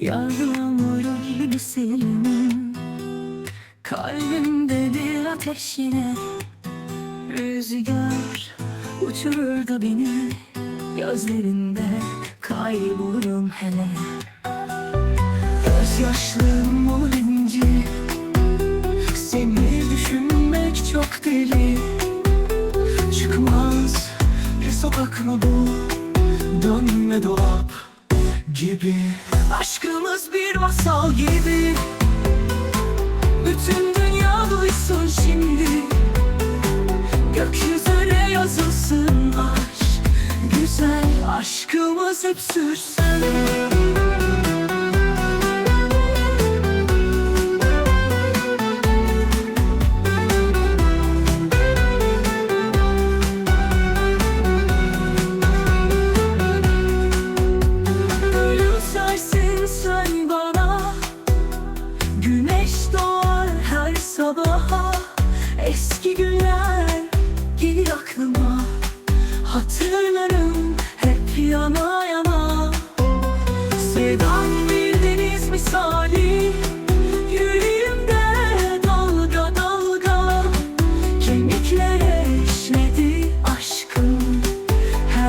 Yağmurun gibi senin Kalbimde bir ateş yine. Rüzgar uçururdu beni. Gözlerinde kaybolurum hele. Gözyaşlarım olunca Seni düşünmek çok deli. Çıkmaz bir sokak mı bu Dönme dolap gibi Aşkımız bir masal gibi. Bütün dünya duysun şimdi Gökyüzüne yazılsın aşk. Güzel aşkımız hep sürsün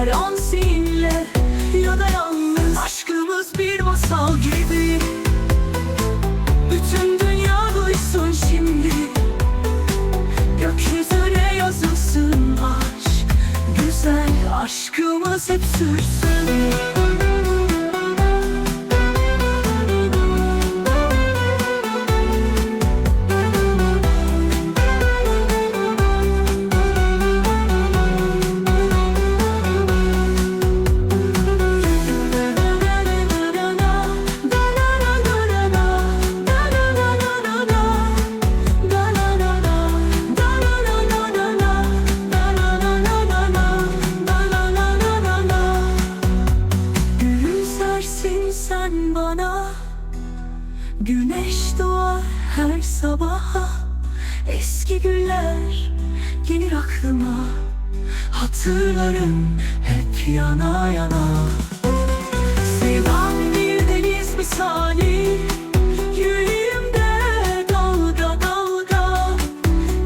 Her an seninle ya da yalnız. Aşkımız bir masal gibi. Bütün dünya duysun şimdi. Gökyüzüne yazılsın aşk. Güzel aşkımız hep sürsün bana. Güneş doğar her sabaha. Eski günler gelir aklıma. Hatırlarım hep yana yana. Sevdan bir deniz misali. Yüreğimde dalga dalga.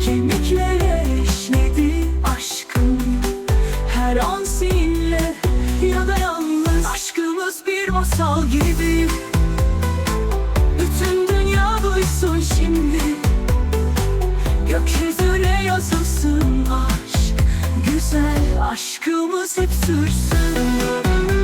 Kemiklere işledi aşkım. Her an seninle masal gibi. Bütün dünya duysun şimdi. Gökyüzüne yazılsın aşk. Güzel aşkımız hep sürsün